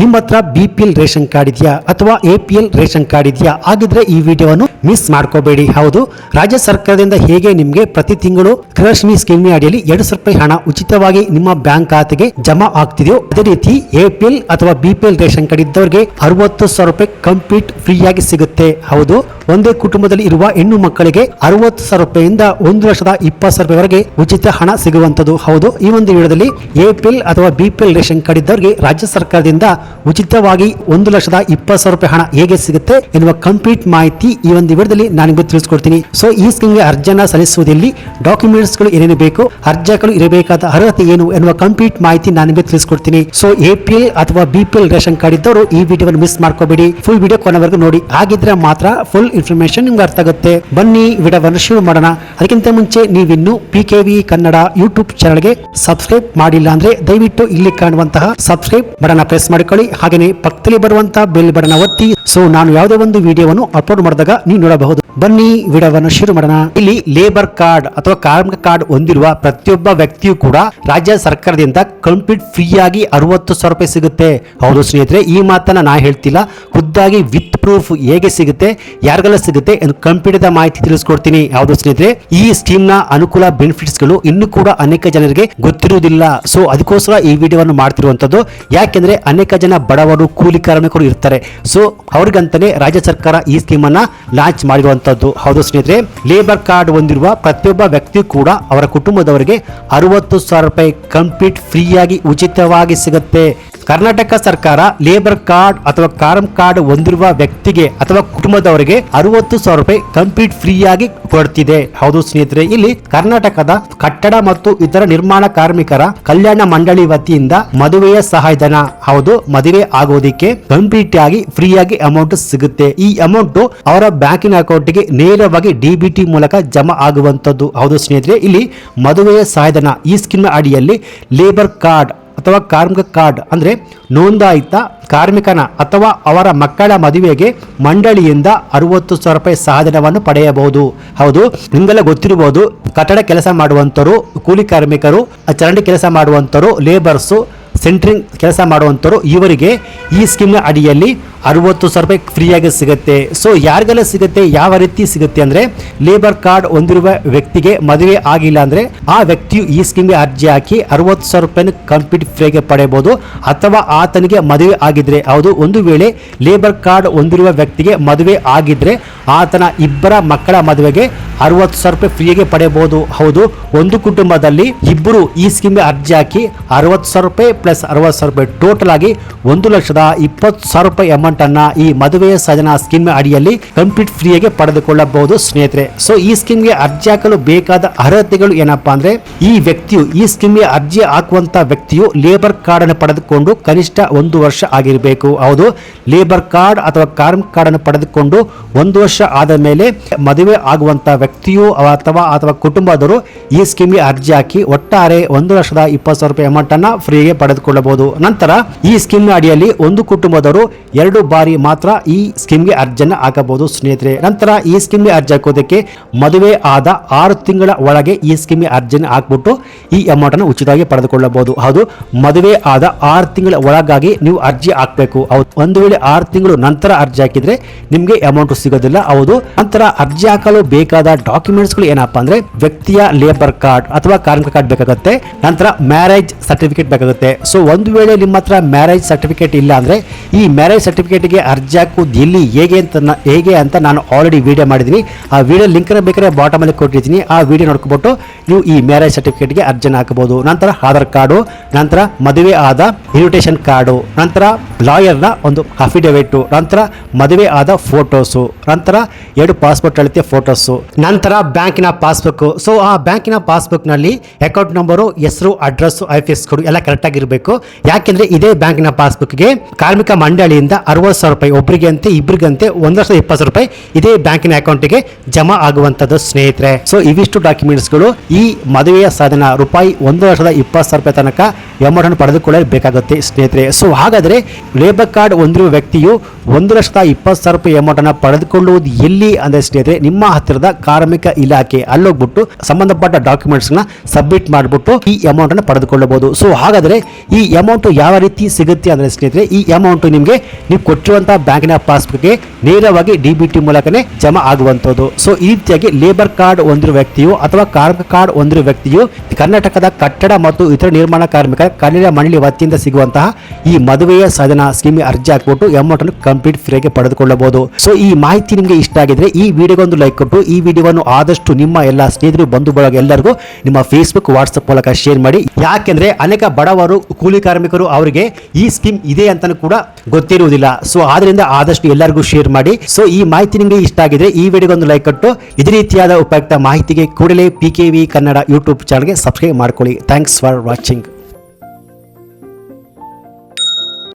ನಿಮ್ಮ ಹತ್ರ B P L ration card ಇದೆಯಾ ಅಥವಾ A P L ration card ಇದೆಯಾ ಹಾಗಿದ್ರೆ ಈ ವಿಡಿಯೋವನ್ನು ಮಿಸ್ ಮಾಡ್ಕೋಬೇಡಿ. ಹೌದು, ರಾಜ್ಯ ಸರ್ಕಾರದಿಂದ ಹೇಗೆ ನಿಮಗೆ ಪ್ರತಿ ತಿಂಗಳು ಗೃಹಲಕ್ಷ್ಮಿ ಸ್ಕೀಮ್ ಅಡಿಯಲ್ಲಿ ಎರಡು ಸಾವಿರ ರೂಪಾಯಿ ಹಣ ಉಚಿತವಾಗಿ ನಿಮ್ಮ ಬ್ಯಾಂಕ್ ಖಾತೆಗೆ ಜಮಾ ಆಗ್ತಿದೆಯೋ, ಅದೇ ರೀತಿ ಎ ಪಿ ಎಲ್ ಅಥವಾ B P L ration card ಇದ್ದವರಿಗೆ ಅರವತ್ತು ಸಾವಿರ ರೂಪಾಯಿ ಕಂಪ್ಲೀಟ್ ಫ್ರೀ ಆಗಿ ಸಿಗುತ್ತೆ. ಹೌದು, ಒಂದೇ ಕುಟುಂಬದಲ್ಲಿ ಇರುವ ಹೆಣ್ಣು ಮಕ್ಕಳಿಗೆ ಅರವತ್ತು ಸಾವಿರ ರೂಪಾಯಿಯಿಂದ ಒಂದು ವರ್ಷದ ಇಪ್ಪತ್ತು ಸಾವಿರ ರೂಪಾಯಿವರೆಗೆ ಉಚಿತ ಹಣ ಸಿಗುವಂತದ್ದು ಹೌದು, ಈ ಒಂದು ವಿಡಿಯೋದಲ್ಲಿ ಎ ಪಿ ಎಲ್ ಅಥವಾ B P L ration card ಇದ್ದವರಿಗೆ ರಾಜ್ಯ ಸರ್ಕಾರದಿಂದ ಉಚಿತವಾಗಿ ಒಂದು ಲಕ್ಷದ ಇಪ್ಪತ್ತು ಸಾವಿರ ರೂಪಾಯಿ ಹಣ ಹೇಗೆ ಸಿಗುತ್ತೆ ಎನ್ನುವ ಕಂಪ್ಲೀಟ್ ಮಾಹಿತಿ ಈ ಒಂದು ವಿಡಿಯೋದಲ್ಲಿ ನಾನು ನಿಮಗೆ ತಿಳಿಸ್ಕೊಡ್ತೀನಿ. ಸೊ ಈ ಸ್ಕೀಮ್ಗೆ ಅರ್ಜಿಯನ್ನ ಸಲ್ಲಿಸುವುದಲ್ಲಿ ಡಾಕ್ಯುಮೆಂಟ್ಸ್ಗಳು ಏನೇನು ಬೇಕು ಅರ್ಜಿಗಳು ಇರಬೇಕಾದ ಅರ್ಹತೆ ಏನು ಎನ್ನುವ ಕಂಪ್ಲೀಟ್ ಮಾಹಿತಿ ನಾನು ನಿಮಗೆ ತಿಳಿಸ್ಕೊಡ್ತೀನಿ. ಸೊ ಎ ಪಿ ಎಲ್ ಅಥವಾ B P L ration card ಇದ್ದವರು ಈ ವಿಡಿಯೋವನ್ನು ಮಿಸ್ ಮಾಡ್ಕೋಬೇಡಿ. ಫುಲ್ ವಿಡಿಯೋ ಕೊನೆವರೆಗೂ ನೋಡಿ. ಆಗಿದ್ರೆ ಮಾತ್ರ ಫುಲ್ ಇನ್ಫಾರ್ಮೇಶನ್ ನಿಮ್ಗೆ ಅರ್ಥ ಆಗುತ್ತೆ. ಬನ್ನಿ, ವಿಡಿಯೋವನ್ನು ಶುರು ಮಾಡೋಣ. ಅದಕ್ಕಿಂತ ಮುಂಚೆ ನೀವಿನ್ನು P K V Kannada YouTube ಚಾನಲ್ಗೆ ಸಬ್ಸ್ಕ್ರೈಬ್ ಮಾಡಿಲ್ಲ ಅಂದ್ರೆ ದಯವಿಟ್ಟು ಇಲ್ಲಿ ಕಾಣುವಂತಹ ಸಬ್ಸ್ಕ್ರೈಬ್ ಬಟನ್ ಪ್ರೆಸ್ ಮಾಡಿಕೊಳ್ಳಿ ಹಾಗೆಯೇ ಪಕ್ಕದಲ್ಲಿ ಬರುವಂತಹ ಬೆಲ್ ಬಟನ್ ಒತ್ತಿ. ಸೊ ನಾನು ಯಾವುದೇ ಒಂದು ವಿಡಿಯೋವನ್ನು ಅಪ್ಲೋಡ್ ಮಾಡಿದಾಗ ನೀವು ನೋಡಬಹುದು. ಬನ್ನಿ ವಿಡಿಯೋವನ್ನು ಶುರು ಮಾಡೋಣ. ಇಲ್ಲಿ ಲೇಬರ್ ಕಾರ್ಡ್ ಅಥವಾ ಕಾರ್ಮಿಕ ಕಾರ್ಡ್ ಹೊಂದಿರುವ ಪ್ರತಿಯೊಬ್ಬ ವ್ಯಕ್ತಿಯು ಕೂಡ ರಾಜ್ಯ ಸರ್ಕಾರದಿಂದ ಕಂಪ್ಲೀಟ್ ಫ್ರೀ ಆಗಿ ಅರವತ್ತು ಸಾವಿರ ರೂಪಾಯಿ ಸಿಗುತ್ತೆ. ಹೌದು ಸ್ನೇಹಿತರೆ, ಈ ಮಾತನ್ನ ನಾ ಹೇಳ್ತಿಲ್ಲ. ಖುದ್ದಾಗಿ ವಿತ್ ಪ್ರೂಫ್ ಹೇಗೆ ಸಿಗುತ್ತೆ, ಯಾರಿಗೆಲ್ಲ ಸಿಗುತ್ತೆ ಎಂದು ಕಂಪ್ಲೀಟ್ ಮಾಹಿತಿ ತಿಳಿಸ್ಕೊಡ್ತೀನಿ. ಹೌದು ಸ್ನೇಹಿತರೆ, ಈ ಸ್ಕೀಮ್ನ ಅನುಕೂಲ ಬೆನಿಫಿಟ್ಸ್ಗಳು ಇನ್ನು ಕೂಡ ಅನೇಕ ಜನರಿಗೆ ಗೊತ್ತಿರುವುದಿಲ್ಲ. ಸೊ ಅದಕ್ಕೋಸ್ಕರ ಈ ವಿಡಿಯೋವನ್ನು ಮಾಡ್ತಿರುವಂತದ್ದು ಯಾಕೆಂದ್ರೆ ಅನೇಕ ಜನ ಬಡವರು, ಕೂಲಿ ಕಾರ್ಮಿಕರು ಇರ್ತಾರೆ. ಸೊ ಅವ್ರಿಗಂತಾನೆ ರಾಜ್ಯ ಸರ್ಕಾರ ಈ ಸ್ಕೀಮ್ ಅನ್ನ ಲಾಂಚ್ ಮಾಡಿರುವಂತದ್ದು ಹೌದು ಸ್ನೇಹಿತರೆ ಲೇಬರ್ ಕಾರ್ಡ್ ಹೊಂದಿರುವ ಪ್ರತಿಯೊಬ್ಬ ವ್ಯಕ್ತಿ ಕೂಡ ಅವರ ಕುಟುಂಬದವರಿಗೆ ಅರವತ್ತು ಸಾವಿರ ರೂಪಾಯಿ ಕಂಪ್ಲೀಟ್ ಫ್ರೀಯಾಗಿ ಉಚಿತವಾಗಿ ಸಿಗುತ್ತೆ. ಕರ್ನಾಟಕ ಸರ್ಕಾರ ಲೇಬರ್ ಕಾರ್ಡ್ ಅಥವಾ ಕಾರಂ ಕಾರ್ಡ್ ಹೊಂದಿರುವ ವ್ಯಕ್ತಿಗೆ ಅಥವಾ ಕುಟುಂಬದವರಿಗೆ ಅರವತ್ತು ಸಾವಿರ ರೂಪಾಯಿ ಕಂಪ್ಲೀಟ್ ಫ್ರೀಯಾಗಿ ಕೊಡ್ತಿದೆ. ಹೌದು ಸ್ನೇಹಿತರೆ, ಇಲ್ಲಿ ಕರ್ನಾಟಕದ ಕಟ್ಟಡ ಮತ್ತು ಇತರ ನಿರ್ಮಾಣ ಕಾರ್ಮಿಕರ ಕಲ್ಯಾಣ ಮಂಡಳಿ ವತಿಯಿಂದ ಮದುವೆಯ ಸಹಾಯಧನ, ಹೌದು, ಮದುವೆ ಆಗೋದಿಕ್ಕೆ ಕಂಪ್ಲೀಟ್ ಆಗಿ ಫ್ರೀ ಆಗಿ ಅಮೌಂಟ್ ಸಿಗುತ್ತೆ. ಈ ಅಮೌಂಟ್ ಅವರ ಬ್ಯಾಂಕಿನ ಅಕೌಂಟ್ಗೆ ನೇರವಾಗಿ ಡಿಬಿಟಿ ಮೂಲಕ ಜಮಾ ಆಗುವಂತದ್ದು ಹೌದು ಸ್ನೇಹಿತರೆ, ಇಲ್ಲಿ ಮದುವೆಯ ಸಹಾಯಧನ ಈ ಸ್ಕೀಮ್ ಅಡಿಯಲ್ಲಿ ಲೇಬರ್ ಕಾರ್ಡ್ ಅಥವಾ ಕಾರ್ಮಿಕ ಕಾರ್ಡ್ ಅಂದರೆ ನೋಂದಾಯಿತ ಕಾರ್ಮಿಕನ ಅಥವಾ ಅವರ ಮಕ್ಕಳ ಮದುವೆಗೆ ಮಂಡಳಿಯಿಂದ ಅರವತ್ತು ಸಾವಿರ ರೂಪಾಯಿ ಸಹಾಯಧನವನ್ನು ಪಡೆಯಬಹುದು. ಹೌದು, ನಿಮಗೆಲ್ಲ ಗೊತ್ತಿರಬಹುದು ಕಟ್ಟಡ ಕೆಲಸ ಮಾಡುವಂಥವರು ಕೂಲಿ ಕಾರ್ಮಿಕರು ಚರಂಡಿ ಕೆಲಸ ಮಾಡುವಂಥವರು ಲೇಬರ್ಸು ಸೆಂಟ್ರಿಂಗ್ ಕೆಲಸ ಮಾಡುವಂಥವ್ರು ಇವರಿಗೆ ಈ ಸ್ಕೀಮ್ನ ಅಡಿಯಲ್ಲಿ ಅರವತ್ತು ಸಾವಿರ ರೂಪಾಯಿ ಫ್ರೀಯಾಗಿ ಸಿಗುತ್ತೆ. ಸೊ ಯಾರಿಗೆಲ್ಲ ಸಿಗುತ್ತೆ, ಯಾವ ರೀತಿ ಸಿಗುತ್ತೆ ಅಂದರೆ ಲೇಬರ್ ಕಾರ್ಡ್ ಹೊಂದಿರುವ ವ್ಯಕ್ತಿಗೆ ಮದುವೆ ಆಗಿಲ್ಲ ಅಂದರೆ ಆ ವ್ಯಕ್ತಿಯು ಈ ಸ್ಕೀಮ್ಗೆ ಅರ್ಜಿ ಹಾಕಿ ಅರವತ್ತು ಸಾವಿರ ರೂಪಾಯಿನ ಕಂಪ್ಲೀಟ್ ಫ್ರೀಗೆ ಪಡೆಯಬಹುದು. ಅಥವಾ ಆತನಿಗೆ ಮದುವೆ ಆಗಿದ್ರೆ, ಹೌದು, ಒಂದು ವೇಳೆ ಲೇಬರ್ ಕಾರ್ಡ್ ಹೊಂದಿರುವ ವ್ಯಕ್ತಿಗೆ ಮದುವೆ ಆಗಿದ್ರೆ ಆತನ ಇಬ್ಬರ ಮಕ್ಕಳ ಮದುವೆಗೆ ಅರವತ್ತು ಸಾವಿರ ರೂಪಾಯಿ ಫ್ರೀಗೆ ಪಡೆಯಬಹುದು. ಹೌದು, ಒಂದು ಕುಟುಂಬದಲ್ಲಿ ಇಬ್ಬರು ಈ ಸ್ಕೀಮ್ಗೆ ಅರ್ಜಿ ಹಾಕಿ ಅರವತ್ತು ಸಾವಿರ ರೂಪಾಯಿ ಪ್ಲಸ್ ಅರವತ್ತು ಸಾವಿರ ರೂಪಾಯಿ ಟೋಟಲ್ ಆಗಿ ಒಂದು ಲಕ್ಷದ ಇಪ್ಪತ್ತು ಸಾವಿರ ರೂಪಾಯಿ ಅಮೌಂಟ್ ಅನ್ನ ಈ ಮದುವೆಯ ಸಜನ ಸ್ಕೀಮ್ ಅಡಿಯಲ್ಲಿ ಕಂಪ್ಲೀಟ್ ಫ್ರೀಯಾಗಿ ಪಡೆದುಕೊಳ್ಳಬಹುದು ಸ್ನೇಹಿತರೆ. ಸೊ ಈ ಸ್ಕೀಮ್ಗೆ ಅರ್ಜಿ ಹಾಕಲು ಬೇಕಾದ ಅರ್ಹತೆಗಳು ಏನಪ್ಪಾ ಅಂದ್ರೆ, ಈ ವ್ಯಕ್ತಿಯು, ಈ ಸ್ಕೀಮ್ಗೆ ಅರ್ಜಿ ಹಾಕುವಂತ ವ್ಯಕ್ತಿಯು ಲೇಬರ್ ಕಾರ್ಡ್ ಅನ್ನು ಪಡೆದುಕೊಂಡು ಕನಿಷ್ಠ ಒಂದು ವರ್ಷ ಆಗಿರಬೇಕು. ಹೌದು ಲೇಬರ್ ಕಾರ್ಡ್ ಅಥವಾ ಕಾರ್ಮಿಕ ಕಾರ್ಡ್ ಅನ್ನು ಪಡೆದುಕೊಂಡು ಒಂದು ವರ್ಷ ಆದ ಮೇಲೆ ಮದುವೆ ಆಗುವಂತ ವ್ಯಕ್ತಿಯು ಅಥವಾ ಅಥವಾ ಕುಟುಂಬದವರು ಈ ಸ್ಕೀಮ್ಗೆ ಅರ್ಜಿ ಹಾಕಿ ಒಟ್ಟಾರೆ ಒಂದು ಲಕ್ಷದ ಇಪ್ಪತ್ತು ಸಾವಿರ ರೂಪಾಯಿ ಅಮೌಂಟ್ ಅನ್ನ ಫ್ರೀಗೆ ಪಡೆದುಕೊಳ್ಳಬಹುದು ನಂತರ ಈ ಸ್ಕೀಮ್ ಅಡಿಯಲ್ಲಿ ಒಂದು ಕುಟುಂಬದವರು ಎರಡು ಬಾರಿ ಮಾತ್ರ ಈ ಸ್ಕೀಮ್ಗೆ ಅರ್ಜಿಯನ್ನು ಹಾಕಬಹುದು, ಸ್ನೇಹಿತರೆ. ನಂತರ ಈ ಸ್ಕೀಮ್ಗೆ ಅರ್ಜಿ ಹಾಕೋದಕ್ಕೆ ಮದುವೆ ಆದ ಆರು ತಿಂಗಳ ಒಳಗೆ ಈ ಸ್ಕೀಮ್ಗೆ ಅರ್ಜಿಯನ್ನು ಹಾಕ್ಬಿಟ್ಟು ಈ ಅಮೌಂಟ್ ಅನ್ನು ಉಚಿತವಾಗಿ ಪಡೆದುಕೊಳ್ಳಬಹುದು. ಹೌದು, ಮದುವೆ ಆದ ಆರು ತಿಂಗಳ ಒಳಗಾಗಿ ನೀವು ಅರ್ಜಿ ಹಾಕಬೇಕು. ಒಂದು ವೇಳೆ ಆರು ತಿಂಗಳು ನಂತರ ಅರ್ಜಿ ಹಾಕಿದ್ರೆ ನಿಮಗೆ ಅಮೌಂಟ್ ಸಿಗೋದಿಲ್ಲ. ಹೌದು, ನಂತರ ಅರ್ಜಿ ಹಾಕಲು ಬೇಕಾದ ಡಾಕ್ಯುಮೆಂಟ್ಸ್ಗಳು ಏನಪ್ಪಾ ಅಂದ್ರೆ ವ್ಯಕ್ತಿಯ ಲೇಬರ್ ಕಾರ್ಡ್ ಅಥವಾ ಕಾರ್ಮಿಕ ಕಾರ್ಡ್ ಬೇಕಾಗುತ್ತೆ. ನಂತರ ಮ್ಯಾರೇಜ್ ಸರ್ಟಿಫಿಕೇಟ್ ಬೇಕಾಗುತ್ತೆ. ಸೊ ಒಂದು ವೇಳೆ ನಿಮ್ಮ ಹತ್ರ ಮ್ಯಾರೇಜ್ ಸರ್ಟಿಫಿಕೇಟ್ ಇಲ್ಲ ಅಂದರೆ, ಈ ಮ್ಯಾರೇಜ್ ಸರ್ಟಿಫಿಕೇಟ್ಗೆ ಅರ್ಜಿ ಹಾಕೋದು ಎಲ್ಲಿ, ಹೇಗೆ ಅಂತ ಹೇಗೆ ಅಂತ ನಾನು ಆಲ್ರೆಡಿ ವೀಡಿಯೋ ಮಾಡಿದ್ದೀನಿ. ಆ ವೀಡಿಯೋ ಲಿಂಕ್ನ ಬೇಕಾದ್ರೆ ಬಾಟಮಲ್ಲಿ ಕೊಟ್ಟಿದ್ದೀನಿ. ಆ ವೀಡಿಯೋ ನೋಡ್ಕೊಬಿಟ್ಟು ನೀವು ಈ ಮ್ಯಾರೇಜ್ ಸರ್ಟಿಫಿಕೇಟ್ಗೆ ಅರ್ಜಿನ ಹಾಕಬಹುದು. ನಂತರ ಆಧಾರ್ ಕಾರ್ಡು, ನಂತರ ಮದುವೆ ಆದ ಇನ್ವಿಟೇಷನ್ ಕಾರ್ಡು, ನಂತರ ಲಾಯರ್ನ ಒಂದು ಅಫಿಡವಿಟು ನಂತರ ಮದುವೆ ಆದ ಫೋಟೋಸು ನಂತರ ಎರಡು ಪಾಸ್ಪೋರ್ಟ್ ಅಳತೆ ಫೋಟೋಸು ನಂತರ ಬ್ಯಾಂಕಿನ ಪಾಸ್ಬುಕ್ ಸೊ ಆ ಬ್ಯಾಂಕಿನ ಪಾಸ್ಬುಕ್ನಲ್ಲಿ ಅಕೌಂಟ್ ನಂಬರು ಹೆಸರು ಅಡ್ರೆಸ್ಸು ಐ ಎಸ್ ಕೊಡು ಎಲ್ಲ ಕರೆಕ್ಟ್ ಆಗಿರಬೇಕು ಯಾಕೆಂದ್ರೆ ಇದೇ ಬ್ಯಾಂಕ್ನ ಪಾಸ್ಬುಕ್ಗೆ ಕಾರ್ಮಿಕ ಮಂಡಳಿಯಿಂದ ಅರವತ್ತು ಸಾವಿರ ರೂಪಾಯಿ ಒಬ್ಬರಿಗೆ ಅಂತೆ ಇಬ್ಬರಿಗಂತೆ ಒಂದು ಲಕ್ಷದ ಇಪ್ಪತ್ತು ರೂಪಾಯಿ ಇದೇ ಬ್ಯಾಂಕಿನ ಅಕೌಂಟ್ಗೆ ಜಮಾ ಆಗುವಂತದ್ದು ಸ್ನೇಹಿತರೆ. ಸೊ ಇವಿಷ್ಟು ಡಾಕ್ಯುಮೆಂಟ್ಸ್ಗಳು ಈ ಮದುವೆಯ ಸಾಧನ ರೂಪಾಯಿ ಒಂದು ಲಕ್ಷದ ಇಪ್ಪತ್ತು ಸಾವಿರ ರೂಪಾಯಿ ತನಕ ಅಮೌಂಟ್ ಅನ್ನು ಪಡೆದುಕೊಳ್ಳಲು ಬೇಕಾಗುತ್ತೆ ಸ್ನೇಹಿತರೆ. ಸೊ ಹಾಗಾದರೆ ಲೇಬರ್ ಕಾರ್ಡ್ ಹೊಂದಿರುವ ವ್ಯಕ್ತಿಯು ಒಂದು ಲಕ್ಷದ ಇಪ್ಪತ್ತು ಸಾವಿರ ರೂಪಾಯಿ ಅಮೌಂಟ್ ಅನ್ನು ಪಡೆದುಕೊಳ್ಳುವುದು ಎಲ್ಲಿ ಅಂದರೆ, ಸ್ನೇಹಿತರೆ, ನಿಮ್ಮ ಹತ್ತಿರದ ಕಾರ್ಮಿಕ ಇಲಾಖೆ. ಅಲ್ಲೋಗ್ಬಿಟ್ಟು ಸಂಬಂಧಪಟ್ಟ ಡಾಕ್ಯುಮೆಂಟ್ಸ್ನ ಸಬ್ಮಿಟ್ ಮಾಡಿಬಿಟ್ಟು ಈ ಎಮೌಂಟನ್ನು ಪಡೆದುಕೊಳ್ಳಬಹುದು. ಸೊ ಹಾಗಾದರೆ ಈ ಎಮೌಂಟು ಯಾವ ರೀತಿ ಸಿಗುತ್ತೆ ಅಂದರೆ, ಸ್ನೇಹಿತರೆ, ಈ ಅಮೌಂಟ್ ನಿಮಗೆ ನೀವು ಕೊಟ್ಟಿರುವಂತಹ ಬ್ಯಾಂಕಿನ ಪಾಸ್ಬುಕ್ಗೆ ನೇರವಾಗಿ ಡಿ ಬಿ ಟಿ ಮೂಲಕನೇ ಜಮಾ ಆಗುವಂಥದ್ದು. ಸೊ ಈ ರೀತಿಯಾಗಿ ಲೇಬರ್ ಕಾರ್ಡ್ ಹೊಂದಿರುವ ವ್ಯಕ್ತಿಯು ಅಥವಾ ಕಾರ್ಮಿಕ ಕಾರ್ಡ್ ಹೊಂದಿರುವ ವ್ಯಕ್ತಿಯು ಕರ್ನಾಟಕದ ಕಟ್ಟಡ ಮತ್ತು ಇತರ ನಿರ್ಮಾಣ ಕಾರ್ಮಿಕ ಕಲ್ಯಾಣ ಮಂಡಳಿ ವತಿಯಿಂದ ಸಿಗುವಂತಹ ಈ ಮದುವೆಯ ಸಾಧನ ಸ್ಕೀಮ್ ಅರ್ಜಿ ಹಾಕ್ಬಿಟ್ಟು ಅಮೌಂಟ್ ಅನ್ನು ಕಂಪ್ಲೀಟ್ ಫ್ರೀಯಾಗಿ ಪಡೆದುಕೊಳ್ಳಬಹುದು. ಸೊ ಈ ಮಾಹಿತಿ ನಿಮಗೆ ಇಷ್ಟ ಆಗಿದ್ರೆ ಈ ವಿಡಿಯೋಗೆ ಒಂದು ಲೈಕ್ ಕೊಟ್ಟು, ಈ ವಿಡಿಯೋವನ್ನು ಆದಷ್ಟು ನಿಮ್ಮ ಎಲ್ಲ ಸ್ನೇಹಿತರು ಬಂಧು ಬಳಗ ಎಲ್ಲರಿಗೂ ನಿಮ್ಮ ಫೇಸ್ಬುಕ್ ವಾಟ್ಸ್ಆಪ್ ಮೂಲಕ ಶೇರ್ ಮಾಡಿ. ಯಾಕೆಂದ್ರೆ ಅನೇಕ ಬಡವರು, ಕೂಲಿ ಕಾರ್ಮಿಕರು ಅವರಿಗೆ ಈ ಸ್ಕೀಮ್ ಇದೆ ಅಂತಾನೂ ಕೂಡ ಗೊತ್ತಿರುವುದಿಲ್ಲ. ಸೊ ಆದ್ರಿಂದ ಆದಷ್ಟು ಎಲ್ಲರಿಗೂ ಶೇರ್ ಮಾಡಿ. ಸೊ ಈ ಮಾಹಿತಿ ನಿಮಗೆ ಇಷ್ಟ ಆಗಿದ್ರೆ ಈ ವಿಡಿಯೋಗೆ ಒಂದು ಲೈಕ್ ಕೊಟ್ಟು, ಇದೇ ರೀತಿಯಾದ ಉಪಯುಕ್ತ ಮಾಹಿತಿಗೆ ಕೂಡಲೇ P K V Kannada YouTube ಚಾನಲ್ಗೆ ಸಬ್ಸ್ಕ್ರೈಬ್ ಮಾಡ್ಕೊಳ್ಳಿ. Thanks for watching